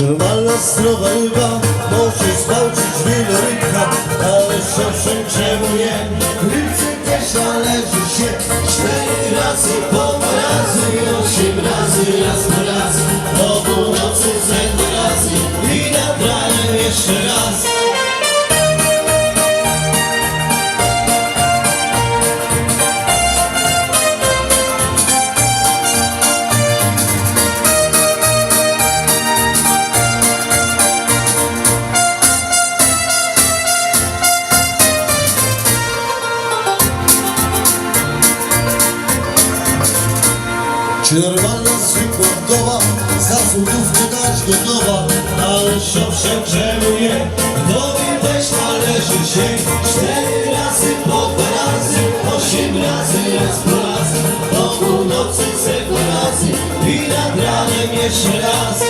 Normalna zdrowa ryba może zgwałcić wielorybka, ale owszem czemu nie? Rybce też należy się cztery razy po razy, osiem razy, raz po Czy normalna zwykła wdowa za złotówkę dać gotowa? Czemu nie? Wdowie też należy się cztery razy po dwa razy, osiem razy, raz po raz, do północy razy i nad ranem jeszcze raz.